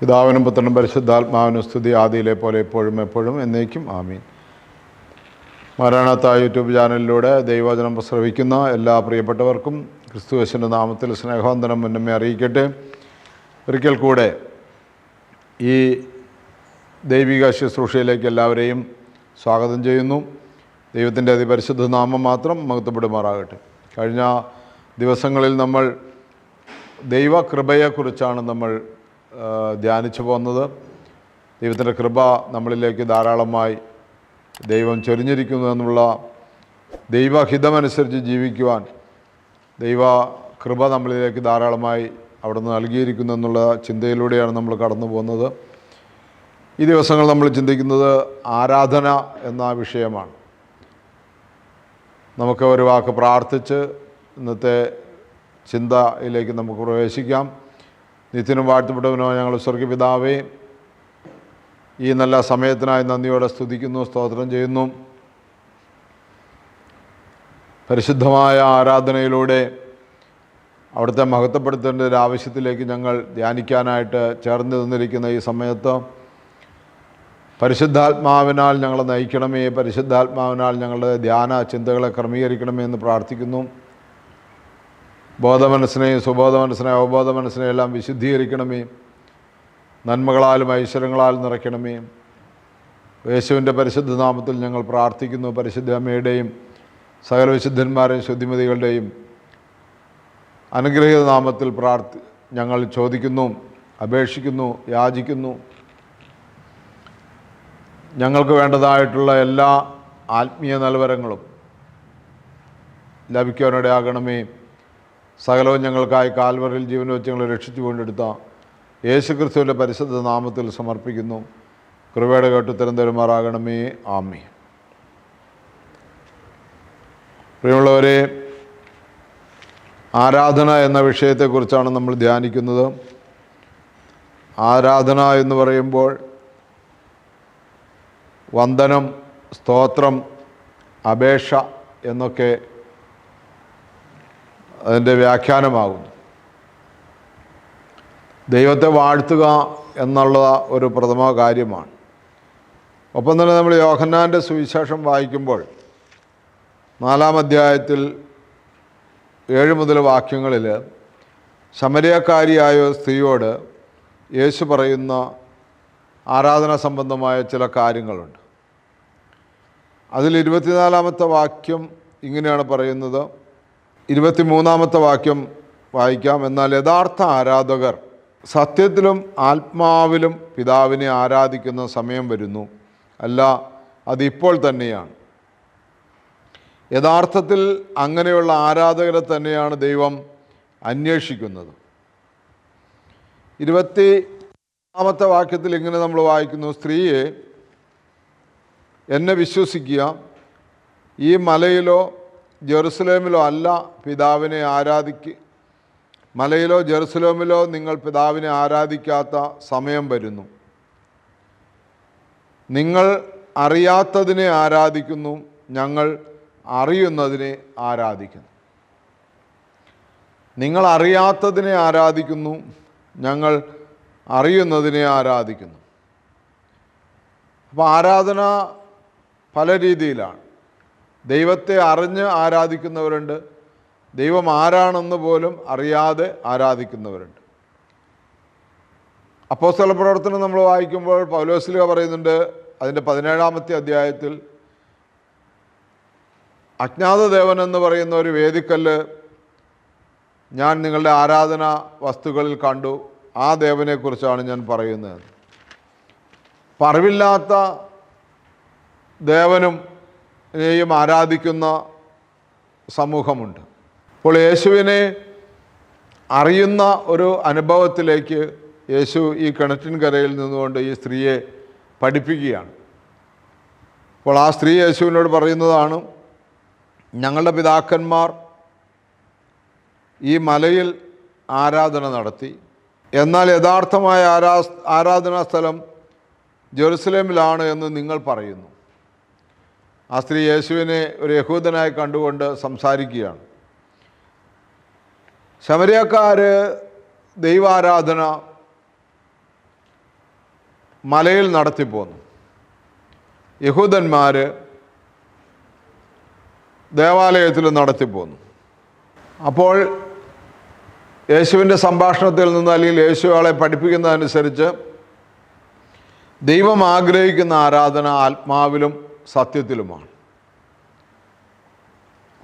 പിതാവിനും പുത്രനും പരിശുദ്ധാത്മാവിനും സ്തുതി ആദിയിലെ പോലെ എപ്പോഴും എപ്പോഴും എന്നേക്കും ആമീൻ. മാരാണത്ത യൂട്യൂബ് ചാനലിലൂടെ ദൈവചനം പ്രസ്രവിക്കുന്ന എല്ലാ പ്രിയപ്പെട്ടവർക്കും ക്രിസ്തുവശന്റെ നാമത്തിൽ സ്നേഹവന്ദനം മുന്നമേ അറിയിക്കട്ടെ. ഒരിക്കൽ കൂടെ ഈ ദൈവിക ശുശ്രൂഷയിലേക്ക് എല്ലാവരെയും സ്വാഗതം ചെയ്യുന്നു. ദൈവത്തിന്റെ അതിപരിശുദ്ധ നാമം മാത്രം മഹത്വപ്പെടുമാറാകട്ടെ. കഴിഞ്ഞ ദിവസങ്ങളിൽ നമ്മൾ ദൈവകൃപയെക്കുറിച്ചാണ് നമ്മൾ ധ്യാനിച്ചു പോകുന്നത്. ദൈവത്തിന്റെ കൃപ നമ്മളിലേക്ക് ധാരാളമായി ദൈവം ചൊരിഞ്ഞിരിക്കുന്നു എന്നുള്ള ദൈവഹിതമനുസരിച്ച് ജീവിക്കുവാൻ ദൈവ കൃപ നമ്മളിലേക്ക് ധാരാളമായി അവിടുന്ന് നൽകിയിരിക്കുന്നു എന്നുള്ള ചിന്തയിലൂടെയാണ് നമ്മൾ കടന്നു പോകുന്നത്. ഈ ദിവസങ്ങൾ നമ്മൾ ചിന്തിക്കുന്നത് ആരാധന എന്ന വിഷയമാണ്. നമുക്ക് ഒരു വാക്ക് പ്രാർത്ഥിച്ച് ഇന്നത്തെ ചിന്തയിലേക്ക് നമുക്ക് പ്രവേശിക്കാം. നിത്യനും വാഴ്ത്തപ്പെട്ടവനോ ഞങ്ങൾ സ്വർഗപിതാവേ ഈ നല്ല സമയത്തിനായി നന്ദിയോടെ സ്തുതിക്കുന്നു സ്തോത്രം ചെയ്യുന്നു. പരിശുദ്ധമായ ആരാധനയിലൂടെ അവിടുത്തെ മഹത്വപ്പെടുത്തേണ്ട ഒരു ആവശ്യത്തിലേക്ക് ഞങ്ങൾ ധ്യാനിക്കാനായിട്ട് ചേർന്ന് നിന്നിരിക്കുന്ന ഈ സമയത്ത് പരിശുദ്ധാത്മാവിനാൽ ഞങ്ങളെ നയിക്കണമേ പരിശുദ്ധാത്മാവിനാൽ ഞങ്ങളുടെ ധ്യാന ചിന്തകളെ ക്രമീകരിക്കണമേ എന്ന് പ്രാർത്ഥിക്കുന്നു. ബോധമനസ്സിനെയും സുബോധ മനസ്സിനെയും അവബോധ മനസ്സിനെയും എല്ലാം വിശുദ്ധീകരിക്കണമേ. നന്മകളാലും ഐശ്വര്യങ്ങളാലും നിറയ്ക്കണമേ. യേശുവിന്റെ പരിശുദ്ധ നാമത്തിൽ ഞങ്ങൾ പ്രാർത്ഥിക്കുന്നു. പരിശുദ്ധ അമ്മയുടെയും സകല വിശുദ്ധന്മാരെയും ശുദ്ധിമതികളുടെയും അനുഗ്രഹീത നാമത്തിൽ പ്രാർത്ഥി ഞങ്ങൾ ചോദിക്കുന്നു അപേക്ഷിക്കുന്നു യാചിക്കുന്നു. ഞങ്ങൾക്ക് വേണ്ടതായിട്ടുള്ള എല്ലാ ആത്മീയ നൽവരങ്ങളും ലഭിക്കാനിടയാകണമേ സകലവും ഞങ്ങൾക്കായി കാൽവറിൽ ജീവൻ വെച്ച് രക്ഷിച്ചു കൊണ്ടെടുത്ത യേശു ക്രിസ്തുവിന്റെ പരിശുദ്ധ നാമത്തിൽ സമർപ്പിക്കുന്നു. കൃപയുടെ കേട്ട് ഉത്തരം തരുമാറാകണമേ. ആമി പ്രിയമുള്ളവരെ ആരാധന എന്ന വിഷയത്തെക്കുറിച്ചാണ് നമ്മൾ ധ്യാനിക്കുന്നത്. ആരാധന എന്ന് പറയുമ്പോൾ വന്ദനം സ്തോത്രം അപേക്ഷ എന്നൊക്കെ അതിന്റെ വ്യാഖ്യാനമാകുന്നു. ദൈവത്തെ വാഴ്ത്തുക എന്നുള്ള ഒരു പ്രഥമ കാര്യമാണ്. ഒപ്പം തന്നെ നമ്മൾ യോഹന്നാന്റെ സുവിശേഷം വായിക്കുമ്പോൾ നാലാം അധ്യായത്തിൽ ഏഴ് മുതൽ വാക്യങ്ങളിൽ ശമരിയക്കാരിയായ സ്ത്രീയോട് യേശു പറയുന്ന ആരാധന സംബന്ധമായ ചില കാര്യങ്ങളുണ്ട്. അതിൽ ഇരുപത്തിനാലാമത്തെ വാക്യം ഇങ്ങനെയാണ് പറയുന്നത്. ഇരുപത്തിമൂന്നാമത്തെ വാക്യം വായിക്കാം. എന്നാൽ യഥാർത്ഥ ആരാധകർ സത്യത്തിലും ആത്മാവിലും പിതാവിനെ ആരാധിക്കുന്ന സമയം വരുന്നു. അല്ല അതിപ്പോൾ തന്നെയാണ്. യഥാർത്ഥത്തിൽ അങ്ങനെയുള്ള ആരാധകരെ തന്നെയാണ് ദൈവം അന്വേഷിക്കുന്നത്. ഇരുപത്തി ആമത്തെ വാക്യത്തിൽ ഇങ്ങനെ നമ്മൾ വായിക്കുന്നു. സ്ത്രീയെ എന്നെ വിശ്വസിക്കുക ഈ മലയിലോ ജെറുസലേമിലോ അല്ല പിതാവിനെ ആരാധിക്ക് മലയിലോ ജെറുസലേമിലോ നിങ്ങൾ പിതാവിനെ ആരാധിക്കാത്ത സമയം വരുന്നു. നിങ്ങൾ അറിയാത്തതിനെ ആരാധിക്കുന്നു ഞങ്ങൾ അറിയുന്നതിനെ ആരാധിക്കുന്നു. നിങ്ങൾ അറിയാത്തതിനെ ആരാധിക്കുന്നു ഞങ്ങൾ അറിയുന്നതിനെ ആരാധിക്കുന്നു. അപ്പോൾ ആരാധന പല രീതിയിലാണ്. ദൈവത്തെ അറിഞ്ഞ് ആരാധിക്കുന്നവരുണ്ട്. ദൈവം ആരാണെന്ന് പോലും അറിയാതെ ആരാധിക്കുന്നവരുണ്ട്. അപ്പോസ്തല പ്രവർത്തനം നമ്മൾ വായിക്കുമ്പോൾ പൗലോസ്ലിക പറയുന്നുണ്ട് അതിന്റെ പതിനേഴാമത്തെ അധ്യായത്തിൽ അജ്ഞാത ദേവൻ എന്ന് പറയുന്ന ഒരു വേദിക്കല്ല് ഞാൻ നിങ്ങളുടെ ആരാധന വസ്തുക്കളിൽ കണ്ടു ആ ദേവനെക്കുറിച്ചാണ് ഞാൻ പറയുന്നത്. പറവില്ലാത്ത ദേവനും നെയും ആരാധിക്കുന്ന സമൂഹമുണ്ട്. അപ്പോൾ യേശുവിനെ അറിയുന്ന ഒരു അനുഭവത്തിലേക്ക് യേശു ഈ കിണറ്റിൻകരയിൽ നിന്നുകൊണ്ട് ഈ സ്ത്രീയെ പഠിപ്പിക്കുകയാണ്. അപ്പോൾ ആ സ്ത്രീ യേശുവിനോട് പറയുന്നതാണ് ഞങ്ങളുടെ പിതാക്കന്മാർ ഈ മലയിൽ ആരാധന നടത്തി. എന്നാൽ യഥാർത്ഥമായ ആരാ ആരാധനാ സ്ഥലം ജെറുസലേമിലാണ് എന്ന് നിങ്ങൾ പറയുന്നു. ആ സ്ത്രീ യേശുവിനെ ഒരു യഹൂദനായി കണ്ടുകൊണ്ട് സംസാരിക്കുകയാണ്. ശമരിയക്കാർ ദൈവാരാധന മലയിൽ നടത്തിപ്പോന്നു യഹൂദന്മാർ ദേവാലയത്തിൽ നടത്തിപ്പോന്നു അപ്പോൾ യേശുവിന്റെ സംഭാഷണത്തിൽ നിന്ന് അല്ലെങ്കിൽ യേശു ആളെ പഠിപ്പിക്കുന്നതനുസരിച്ച് ദൈവം ആഗ്രഹിക്കുന്ന ആരാധന ആത്മാവിലും സത്യത്തിലുമാണ്.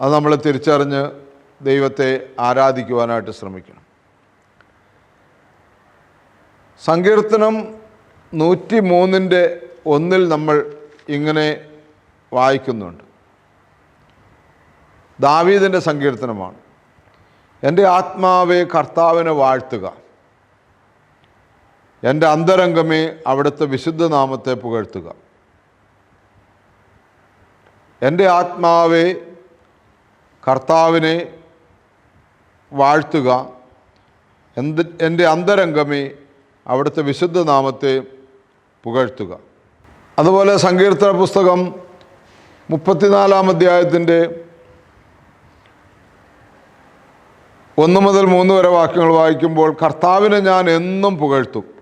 അത് നമ്മൾ തിരിച്ചറിഞ്ഞ് ദൈവത്തെ ആരാധിക്കുവാനായിട്ട് ശ്രമിക്കണം. സങ്കീർത്തനം നൂറ്റി മൂന്നിന്റെ ഒന്നിൽ നമ്മൾ ഇങ്ങനെ വായിക്കുന്നുണ്ട്. ദാവീദിന്റെ സങ്കീർത്തനമാണ്. എന്റെ ആത്മാവെ കർത്താവിനെ വാഴ്ത്തുക. എന്റെ അന്തരംഗമേ അവിടുത്തെ വിശുദ്ധ നാമത്തെ പുകഴ്ത്തുക. എന്റെ ആത്മാവെ കർത്താവിനെ വാഴ്ത്തുക. എന്ത് എന്റെ അന്തരംഗമേ അവിടുത്തെ വിശുദ്ധ നാമത്തെ പുകഴ്ത്തുക. അതുപോലെ സങ്കീർത്തന പുസ്തകം മുപ്പത്തിനാലാം അധ്യായത്തിന്റെ ഒന്ന് മുതൽ മൂന്ന് വരെ വാക്യങ്ങൾ വായിക്കുമ്പോൾ കർത്താവിനെ ഞാൻ എന്നും പുകഴ്ത്തും.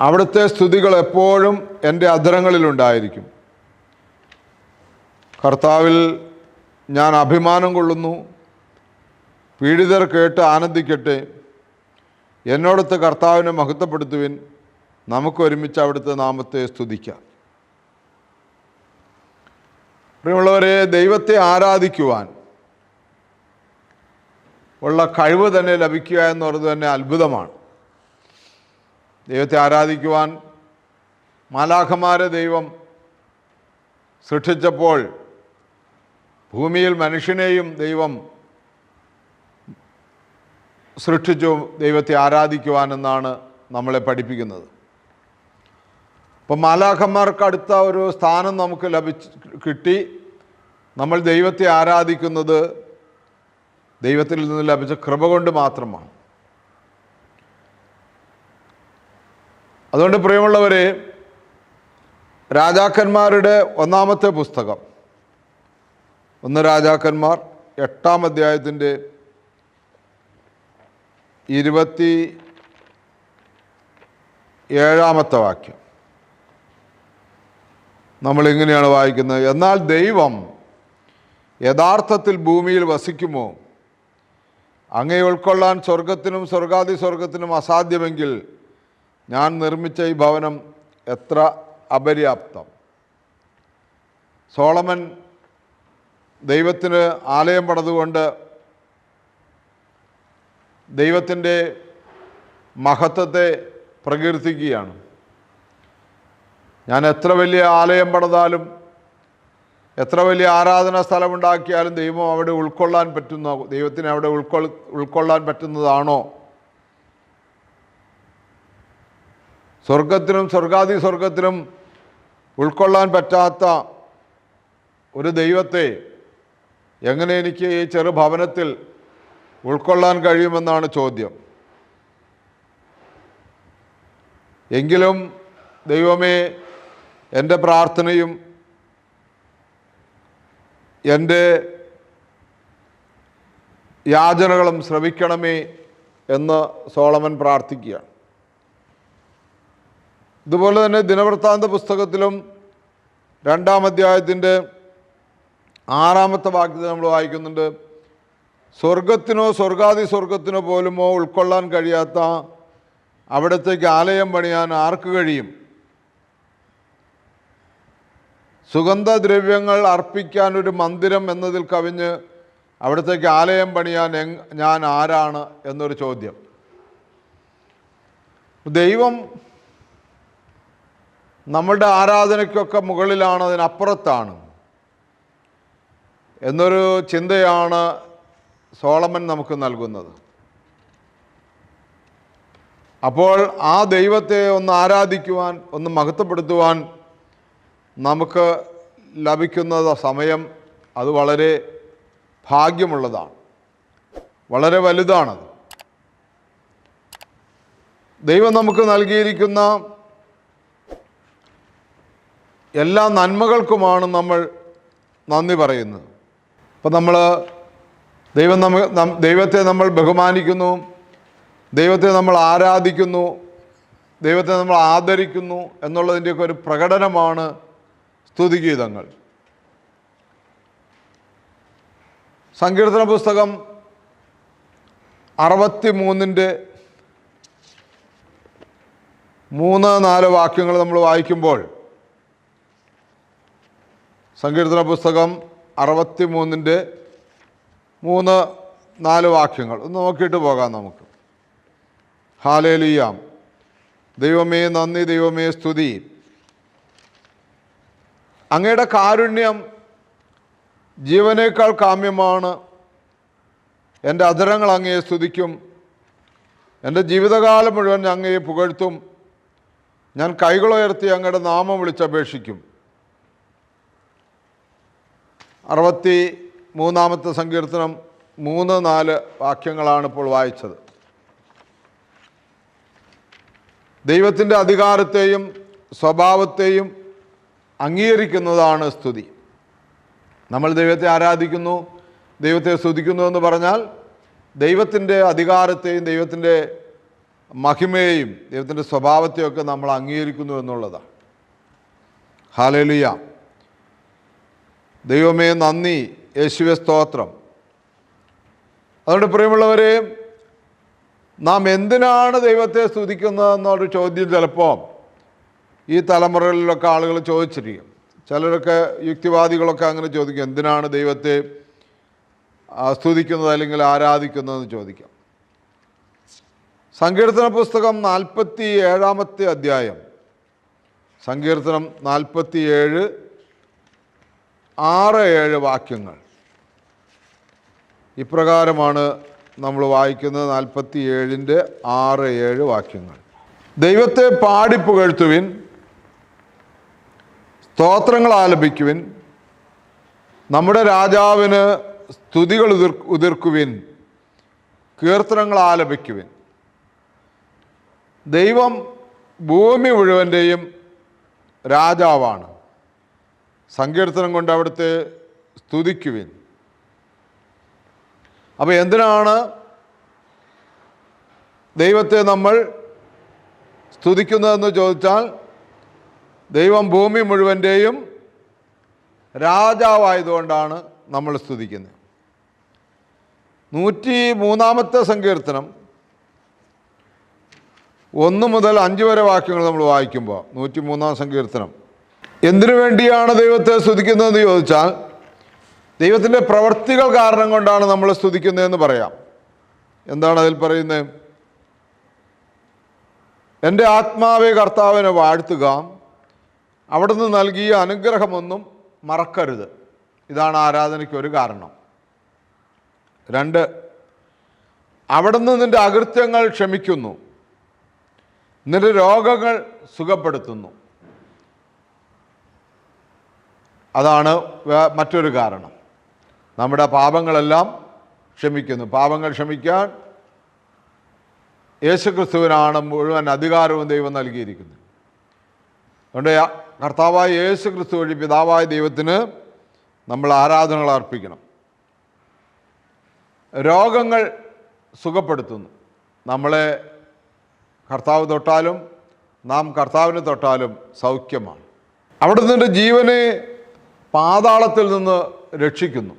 അവിടുത്തെ സ്തുതികൾ എപ്പോഴും എന്റെ അധരങ്ങളിലുണ്ടായിരിക്കും. കർത്താവിൽ ഞാൻ അഭിമാനം കൊള്ളുന്നു. പീഡിതർ കേട്ട് ആനന്ദിക്കട്ടെ. എന്നോടത്ത് കർത്താവിനെ മഹത്വപ്പെടുത്തുവിൻ. നമുക്ക് ഒരുമിച്ച് അവിടുത്തെ നാമത്തെ സ്തുതിക്കാം. പ്രിയമുള്ളവരെ ദൈവത്തെ ആരാധിക്കുവാൻ ഉള്ള കഴിവ് തന്നെ ലഭിക്കുക എന്ന് പറയുന്നത് തന്നെ അത്ഭുതമാണ്. ദൈവത്തെ ആരാധിക്കുവാൻ മാലാഖമാരെ ദൈവം സൃഷ്ടിച്ചപ്പോൾ ഭൂമിയിൽ മനുഷ്യനെയും ദൈവം സൃഷ്ടിച്ചു ദൈവത്തെ ആരാധിക്കുവാനെന്നാണ് നമ്മളെ പഠിപ്പിക്കുന്നത്. അപ്പം മാലാഖന്മാർക്ക് അടുത്ത ഒരു സ്ഥാനം നമുക്ക് ലഭിച്ച് കിട്ടി. നമ്മൾ ദൈവത്തെ ആരാധിക്കുന്നത് ദൈവത്തിൽ നിന്ന് ലഭിച്ച കൃപ കൊണ്ട് മാത്രമാണ്. അതുകൊണ്ട് പ്രിയമുള്ളവരെ രാജാക്കന്മാരുടെ ഒന്നാമത്തെ പുസ്തകം. ഒന്ന് രാജാക്കന്മാർ എട്ടാം അധ്യായത്തിന്റെ ഇരുപത്തി ഏഴാമത്തെ വാക്യം. നമ്മളിങ്ങനെയാണ് വായിക്കുന്നത്. എന്നാൽ ദൈവം യഥാർത്ഥത്തിൽ ഭൂമിയിൽ വസിക്കുമോ? അങ്ങേ ഉൾക്കൊള്ളാൻ സ്വർഗത്തിനും സ്വർഗാതി സ്വർഗത്തിനും അസാധ്യമെങ്കിൽ ഞാൻ നിർമ്മിച്ച ഈ ഭവനം എത്ര അപര്യാപ്തം? സോളമൻ ദൈവത്തിന് ആലയം പടതുകൊണ്ട് ദൈവത്തിന്റെ മഹത്വത്തെ പ്രകീർത്തിക്കുകയാണ്. ഞാൻ എത്ര വലിയ ആലയം പണിതാലും എത്ര വലിയ ആരാധനാ സ്ഥലമുണ്ടാക്കിയാലും ദൈവം അവിടെ ഉൾക്കൊള്ളാൻ പറ്റുന്ന ദൈവത്തിന് അവിടെ ഉൾക്കൊൾ ഉൾക്കൊള്ളാൻ പറ്റുന്നതാണോ? സ്വർഗത്തിനും സ്വർഗാദി സ്വർഗത്തിനും ഉൾക്കൊള്ളാൻ പറ്റാത്ത ഒരു ദൈവത്തെ എങ്ങനെ എനിക്ക് ഈ ചെറു ഭവനത്തിൽ ഉൾക്കൊള്ളാൻ കഴിയുമെന്നാണ് ചോദ്യം. എങ്കിലും ദൈവമേ എന്റെ പ്രാർത്ഥനയും എന്റെ യാചനകളും ശ്രവിക്കണമേ എന്ന് സോളമൻ പ്രാർത്ഥിക്കുകയാണ്. ഇതുപോലെ തന്നെ ദിനവൃത്താന്ത പുസ്തകത്തിലും രണ്ടാം അധ്യായത്തിന്റെ ആറാമത്തെ വാക്യത്തിൽ നമ്മൾ വായിക്കുന്നുണ്ട് സ്വർഗത്തിനോ സ്വർഗാതി സ്വർഗത്തിനോ പോലുമോ ഉൾക്കൊള്ളാൻ കഴിയാത്ത അവിടത്തേക്ക് ആലയം പണിയാൻ ആർക്ക് കഴിയും? സുഗന്ധദ്രവ്യങ്ങൾ അർപ്പിക്കാൻ ഒരു മന്ദിരം എന്നതിൽ കവിഞ്ഞ് അവിടത്തേക്ക് ആലയം പണിയാൻ ഞാൻ ആരാണ്? എന്നൊരു ചോദ്യം. ദൈവം നമ്മളുടെ ആരാധനയ്ക്കൊക്കെ മുകളിലാണ് അതിനപ്പുറത്താണ്. എന്നൊരു ചിന്തയാണ് സോളമൻ നമുക്ക് നൽകുന്നത്. അപ്പോൾ ആ ദൈവത്തെ ഒന്ന് ആരാധിക്കുവാൻ ഒന്ന് മഹത്വപ്പെടുത്തുവാൻ നമുക്ക് ലഭിക്കുന്ന സമയം അത് വളരെ ഭാഗ്യമുള്ളതാണ്. വളരെ വലുതാണത്. ദൈവം നമുക്ക് നൽകിയിരിക്കുന്ന എല്ലാ നന്മകൾക്കുമാണ് നമ്മൾ നന്ദി പറയുന്നത്. അപ്പം നമ്മൾ ദൈവം നമ്മ ദൈവത്തെ നമ്മൾ ബഹുമാനിക്കുന്നു. ദൈവത്തെ നമ്മൾ ആരാധിക്കുന്നു. ദൈവത്തെ നമ്മൾ ആദരിക്കുന്നു എന്നുള്ളതിന്റെയൊക്കെ ഒരു പ്രകടനമാണ് സ്തുതിഗീതങ്ങൾ. സങ്കീർത്തന പുസ്തകം അറുപത്തി മൂന്നിന്റെ മൂന്ന് നാല് വാക്യങ്ങൾ നമ്മൾ വായിക്കുമ്പോൾ സങ്കീർത്തന പുസ്തകം അറുപത്തി മൂന്നിന്റെ മൂന്ന് നാല് വാക്യങ്ങൾ. ഒന്ന് നോക്കിയിട്ട് പോകാം നമുക്ക്. ഹാലേലിയാം. ദൈവമേ നന്ദി ദൈവമേ സ്തുതി. അങ്ങയുടെ കാരുണ്യം ജീവനേക്കാൾ കാമ്യമാണ്. എന്റെ അധരങ്ങൾ അങ്ങയെ സ്തുതിക്കും. എന്റെ ജീവിതകാലം മുഴുവൻ അങ്ങയെ പുകഴ്ത്തും. ഞാൻ കൈകളുയർത്തി അങ്ങയുടെ നാമം വിളിച്ചപേക്ഷിക്കും. അറുപത്തി മൂന്നാമത്തെ സങ്കീർത്തനം മൂന്ന് നാല് വാക്യങ്ങളാണ് ഇപ്പോൾ വായിച്ചത്. ദൈവത്തിന്റെ അധികാരത്തെയും സ്വഭാവത്തെയും അംഗീകരിക്കുന്നതാണ് സ്തുതി. നമ്മൾ ദൈവത്തെ ആരാധിക്കുന്നു ദൈവത്തെ സ്തുതിക്കുന്നു എന്ന് പറഞ്ഞാൽ ദൈവത്തിന്റെ അധികാരത്തെയും ദൈവത്തിന്റെ മഹിമയെയും ദൈവത്തിന്റെ സ്വഭാവത്തെയൊക്കെ നമ്മൾ അംഗീകരിക്കുന്നു എന്നുള്ളതാണ്. ഹാലേലുയ ദൈവമേ നന്ദി. യേശുവെ സ്തോത്രം. അതുകൊണ്ട് പ്രിയമുള്ളവരെ നാം എന്തിനാണ് ദൈവത്തെ സ്തുതിക്കുന്നത് എന്നൊരു ചോദ്യം ചിലപ്പോൾ ഈ തലമുറകളിലൊക്കെ ആളുകൾ ചോദിച്ചിരിക്കും. ചിലരൊക്കെ യുക്തിവാദികളൊക്കെ അങ്ങനെ ചോദിക്കും എന്തിനാണ് ദൈവത്തെ സ്തുതിക്കുന്നത് അല്ലെങ്കിൽ ആരാധിക്കുന്നതെന്ന് ചോദിക്കാം. സങ്കീർത്തന പുസ്തകം നാൽപ്പത്തി ഏഴാമത്തെ അധ്യായം. സങ്കീർത്തനം നാൽപ്പത്തി ഏഴ് ആറ് ഏഴ് വാക്യങ്ങൾ. ഇപ്രകാരമാണ് നമ്മൾ വായിക്കുന്നത് നാൽപ്പത്തി ഏഴിന്റെ ആറ് ഏഴ് വാക്യങ്ങൾ. ദൈവത്തെ പാടിപ്പുകഴ്ത്തുവിൻ സ്തോത്രങ്ങൾ ആലപിക്കുവിൻ നമ്മുടെ രാജാവിന് സ്തുതികൾ ഉതിർ ഉതിർക്കുവിൻ കീർത്തനങ്ങൾ ആലപിക്കുവിൻ. ദൈവം ഭൂമി മുഴുവന്റെയും രാജാവാണ്. സങ്കീർത്തനം കൊണ്ട് അവിടുത്തെ സ്തുതിക്കുവിൻ. അപ്പോൾ എന്തിനാണ് ദൈവത്തെ നമ്മൾ സ്തുതിക്കുന്നതെന്ന് ചോദിച്ചാൽ ദൈവം ഭൂമി മുഴുവന്റെയും രാജാവായതുകൊണ്ടാണ് നമ്മൾ സ്തുതിക്കുന്നത്. നൂറ്റി മൂന്നാമത്തെ സങ്കീർത്തനം ഒന്ന് മുതൽ അഞ്ച് വരെ വാക്യങ്ങൾ നമ്മൾ വായിക്കുമ്പോൾ നൂറ്റി മൂന്നാം സങ്കീർത്തനം. എന്തിനു വേണ്ടിയാണ് ദൈവത്തെ സ്തുതിക്കുന്നതെന്ന് ചോദിച്ചാൽ ദൈവത്തിന്റെ പ്രവർത്തികൾ കാരണം കൊണ്ടാണ് നമ്മൾ സ്തുതിക്കുന്നതെന്ന് പറയാം. എന്താണ് അതിൽ പറയുന്നത്? എന്റെ ആത്മാവെ കർത്താവിനെ വാഴ്ത്തുക അവിടുന്ന് നൽകിയ അനുഗ്രഹമൊന്നും മറക്കരുത്. ഇതാണ് ആരാധനയ്ക്ക് ഒരു കാരണം. രണ്ട് അവിടുന്ന് നിന്റെ അകൃത്യങ്ങൾ ക്ഷമിക്കുന്നു. നിന്റെ രോഗങ്ങൾ സുഖപ്പെടുത്തുന്നു. അതാണ് മറ്റൊരു കാരണം. നമ്മുടെ പാപങ്ങളെല്ലാം ക്ഷമിക്കുന്നു. പാപങ്ങൾ ക്ഷമിക്കാൻ യേശുക്രിസ്തുവിനാണ് മുഴുവൻ അധികാരവും ദൈവം നൽകിയിരിക്കുന്നത്. അതുകൊണ്ട് കർത്താവായ യേശു ക്രിസ്തു വഴി പിതാവായ ദൈവത്തിന് നമ്മൾ ആരാധനകൾ അർപ്പിക്കണം. രോഗങ്ങൾ സുഖപ്പെടുത്തുന്നു. നമ്മളെ കർത്താവ് തൊട്ടാലും നാം കർത്താവിനെ തൊട്ടാലും സൗഖ്യമാണ്. അവിടെ നിന്റെ ജീവനെ പാതാളത്തിൽ നിന്ന് രക്ഷിക്കുന്നു.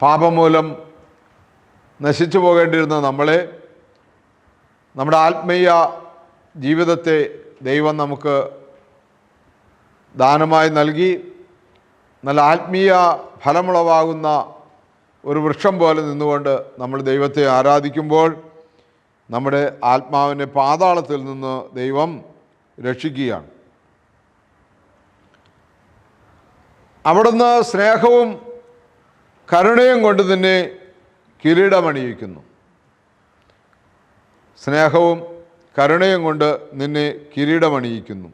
പാപം മൂലം നശിച്ചു പോകേണ്ടിയിരുന്ന നമ്മളെ നമ്മുടെ ആത്മീയ ജീവിതത്തെ ദൈവം നമുക്ക് ദാനമായി നൽകി നല്ല ആത്മീയ ഫലമുളവാകുന്ന ഒരു വൃക്ഷം പോലെ നിന്നുകൊണ്ട് നമ്മൾ ദൈവത്തെ ആരാധിക്കുമ്പോൾ നമ്മുടെ ആത്മാവിനെ പാതാളത്തിൽ നിന്ന് ദൈവം രക്ഷിക്കുകയാണ്. അവിടുന്ന് സ്നേഹവും കരുണയും കൊണ്ട് തന്നെ കിരീടമണിയിക്കുന്നു. സ്നേഹവും കരുണയും കൊണ്ട് നിന്നെ കിരീടമണിയിക്കുന്നു.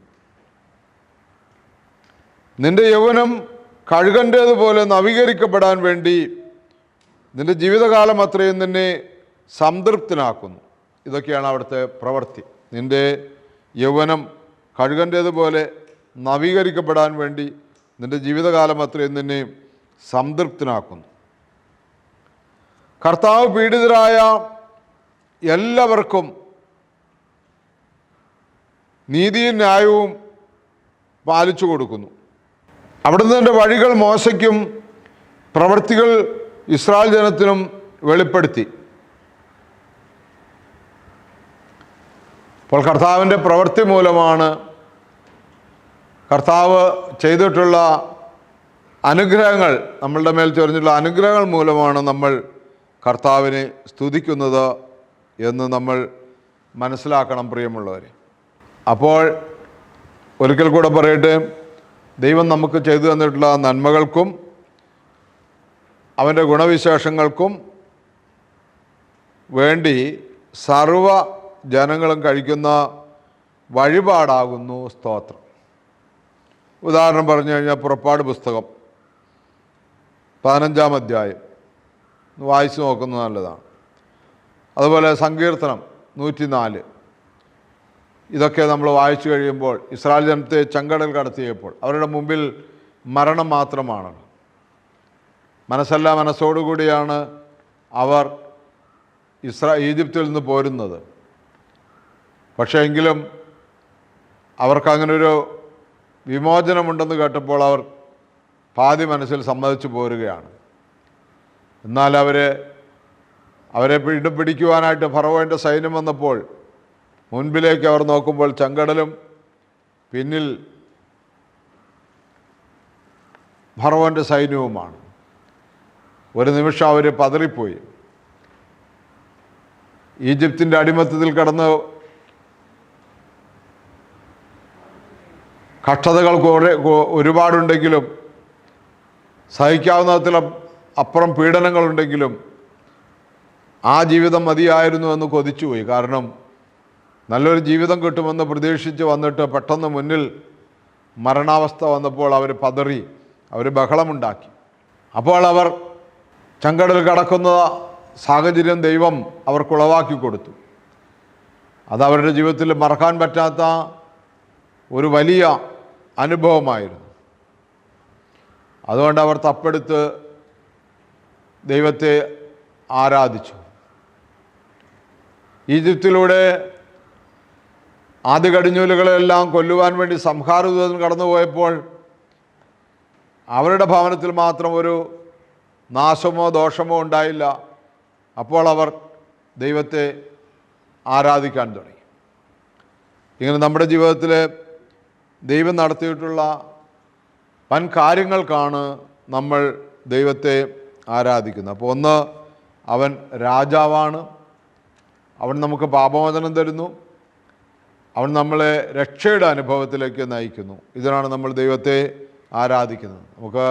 നിന്റെ യൗവനം കഴുകന്റേതുപോലെ നവീകരിക്കപ്പെടാൻ വേണ്ടി നിന്റെ ജീവിതകാലം അത്രയും നിന്നെ സംതൃപ്തനാക്കുന്നു. ഇതൊക്കെയാണ് അവിടുത്തെ പ്രവൃത്തി. നിന്റെ യൗവനം കഴുകന്റേതുപോലെ നവീകരിക്കപ്പെടാൻ വേണ്ടി നിന്റെ ജീവിതകാലം അത്രയും നിന്നെ സംതൃപ്തനാക്കുന്നു. കർത്താവ് പീഡിതരായ എല്ലാവർക്കും നീതിയും ന്യായവും പാലിച്ചു കൊടുക്കുന്നു. അവിടുന്ന് തന്റെ വഴികൾ മോശയ്ക്കും പ്രവൃത്തികൾ ഇസ്രായേൽ ജനത്തിനും വെളിപ്പെടുത്തി. അപ്പോൾ കർത്താവിന്റെ പ്രവൃത്തി മൂലമാണ് കർത്താവ് ചെയ്തിട്ടുള്ള അനുഗ്രഹങ്ങൾ നമ്മളുടെ മേൽ ചൊരിഞ്ഞിട്ടുള്ള അനുഗ്രഹങ്ങൾ മൂലമാണ് നമ്മൾ കർത്താവിനെ സ്തുതിക്കുന്നത് എന്ന് നമ്മൾ മനസ്സിലാക്കണം പ്രിയമുള്ളവരെ. അപ്പോൾ ഒരിക്കൽ കൂടെ പറയട്ടെ ദൈവം നമുക്ക് ചെയ്തു തന്നിട്ടുള്ള നന്മകൾക്കും അവന്റെ ഗുണവിശേഷങ്ങൾക്കും വേണ്ടി സർവ ജനങ്ങളും കഴിക്കുന്ന വഴിപാടാകുന്നു സ്തോത്രം. ഉദാഹരണം പറഞ്ഞു കഴിഞ്ഞാൽ പുറപ്പാട് പുസ്തകം. പതിനഞ്ചാം അധ്യായം. വായിച്ചു നോക്കുന്നത് നല്ലതാണ്. അതുപോലെ സങ്കീർത്തനം നൂറ്റിനാല്. ഇതൊക്കെ നമ്മൾ വായിച്ചു കഴിയുമ്പോൾ ഇസ്രായേൽ ജനത്തെ ചങ്കടൽ കടത്തിയപ്പോൾ അവരുടെ മുമ്പിൽ മരണം മാത്രമാണ്. മനസ്സല്ല മനസ്സോടുകൂടിയാണ് അവർ ഇസ്രാ ഈജിപ്തിൽ നിന്ന് പോരുന്നത്. പക്ഷേ എങ്കിലും അവർക്കങ്ങനൊരു വിമോചനമുണ്ടെന്ന് കേട്ടപ്പോൾ അവർ പാതി മനസ്സിൽ സമ്മതിച്ചു പോരുകയാണ്. എന്നാൽ അവർ അവരെ വീണ്ടും പിടിക്കുവാനായിട്ട് ഫറവോന്റെ സൈന്യം വന്നപ്പോൾ മുൻപിലേക്ക് അവർ നോക്കുമ്പോൾ ചങ്കടലും പിന്നിൽ ഫറവോന്റെ സൈന്യവുമാണ്. ഒരു നിമിഷം അവർ പതറിപ്പോയി. ഈജിപ്തിന്റെ അടിമത്തത്തിൽ കടന്ന് കഷ്ടതകൾ കുറെ ഒരുപാടുണ്ടെങ്കിലും സഹിക്കാവുന്നതിലും അപ്പുറം പീഡനങ്ങളുണ്ടെങ്കിലും ആ ജീവിതം മതിയായിരുന്നു എന്ന് കൊതിച്ചുപോയി. കാരണം നല്ലൊരു ജീവിതം കിട്ടുമെന്ന് പ്രതീക്ഷിച്ച് വന്നിട്ട് പെട്ടെന്ന് മുന്നിൽ മരണാവസ്ഥ വന്നപ്പോൾ അവർ പതറി അവർ ബഹളമുണ്ടാക്കി. അപ്പോൾ അവർ ചങ്കടൽ കടക്കുന്ന സാഹചര്യം ദൈവം അവർക്കുളവാക്കി കൊടുത്തു. അത് അവരുടെ ജീവിതത്തിൽ മറക്കാൻ പറ്റാത്ത ഒരു വലിയ അനുഭവമായിരുന്നു. അതുകൊണ്ട് അവർ തപ്പെടുത്ത് ദൈവത്തെ ആരാധിച്ചു. ഈജിപ്തിലൂടെ ആദ്യ കടിഞ്ഞൂലുകളെല്ലാം കൊല്ലുവാൻ വേണ്ടി സംഹാരദൂതൻ കടന്നുപോയപ്പോൾ അവരുടെ ഭവനത്തിൽ മാത്രം ഒരു നാശമോ ദോഷമോ ഉണ്ടായില്ല. അപ്പോൾ അവർ ദൈവത്തെ ആരാധിക്കാൻ തുടങ്ങി. ഇങ്ങനെ നമ്മുടെ ജീവിതത്തിൽ ദൈവം നടത്തിയിട്ടുള്ള വൻ കാര്യങ്ങൾക്കാണ് നമ്മൾ ദൈവത്തെ ആരാധിക്കുന്നത്. അപ്പോൾ ഒന്ന് അവൻ രാജാവാണ്. അവൻ നമുക്ക് പാപമോചനം തരുന്നു. അവൻ നമ്മളെ രക്ഷയുടെ അനുഭവത്തിലേക്ക് നയിക്കുന്നു. ഇതിനാണ് നമ്മൾ ദൈവത്തെ ആരാധിക്കുന്നത്. നമുക്ക്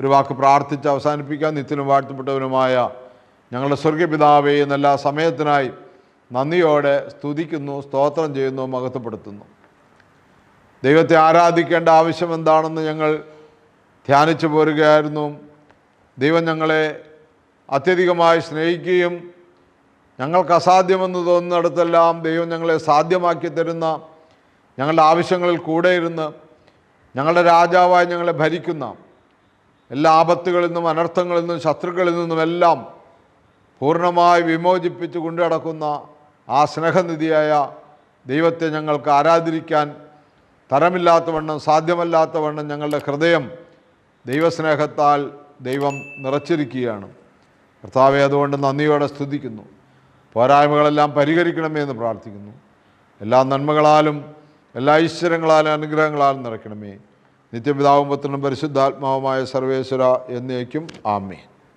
ഒരു വാക്ക് പ്രാർത്ഥിച്ച് അവസാനിപ്പിക്കാൻ നിത്യനും വാഴ്ത്തപ്പെട്ടവനുമായ ഞങ്ങളുടെ സ്വർഗപിതാവേ എന്നെല്ലാ സമയത്തിനായി നന്ദിയോടെ സ്തുതിക്കുന്നു സ്തോത്രം ചെയ്യുന്നു മഹത്വപ്പെടുത്തുന്നു. ദൈവത്തെ ആരാധിക്കേണ്ട ആവശ്യം എന്താണെന്ന് ഞങ്ങൾ ധ്യാനിച്ചു പോരുകയായിരുന്നു. ദൈവം ഞങ്ങളെ അത്യധികമായി സ്നേഹിക്കുകയും ഞങ്ങൾക്ക് അസാധ്യമെന്ന് തോന്നുന്നിടത്തെല്ലാം ദൈവം ഞങ്ങളെ സാധ്യമാക്കി തരുന്ന ഞങ്ങളുടെ ആവശ്യങ്ങളിൽ കൂടെ ഇരുന്ന് ഞങ്ങളുടെ രാജാവായി ഞങ്ങളെ ഭരിക്കുന്ന എല്ലാ ആപത്തുകളിൽ നിന്നും അനർത്ഥങ്ങളിൽ നിന്നും ശത്രുക്കളിൽ നിന്നുമെല്ലാം പൂർണമായി വിമോചിപ്പിച്ച് കൊണ്ടു ആ സ്നേഹനിധിയായ ദൈവത്തെ ഞങ്ങൾക്ക് ആരാധിക്കാൻ തരമില്ലാത്തവണ്ണം സാധ്യമല്ലാത്തവണ്ണം ഞങ്ങളുടെ ഹൃദയം ദൈവസ്നേഹത്താൽ ദൈവം നിറച്ചിരിക്കുകയാണ്. കർത്താവെ അതുകൊണ്ട് നന്ദിയോടെ സ്തുതിക്കുന്നു. പോരായ്മകളെല്ലാം പരിഹരിക്കണമേ എന്ന് പ്രാർത്ഥിക്കുന്നു. എല്ലാ നന്മകളാലും എല്ലാ ഈശ്വരങ്ങളാലും അനുഗ്രഹങ്ങളാലും നിറയ്ക്കണമേ. നിത്യപിതാവും പുത്രനും പരിശുദ്ധാത്മാവുമായ സർവേശ്വര എന്നേക്കും ആമേൻ.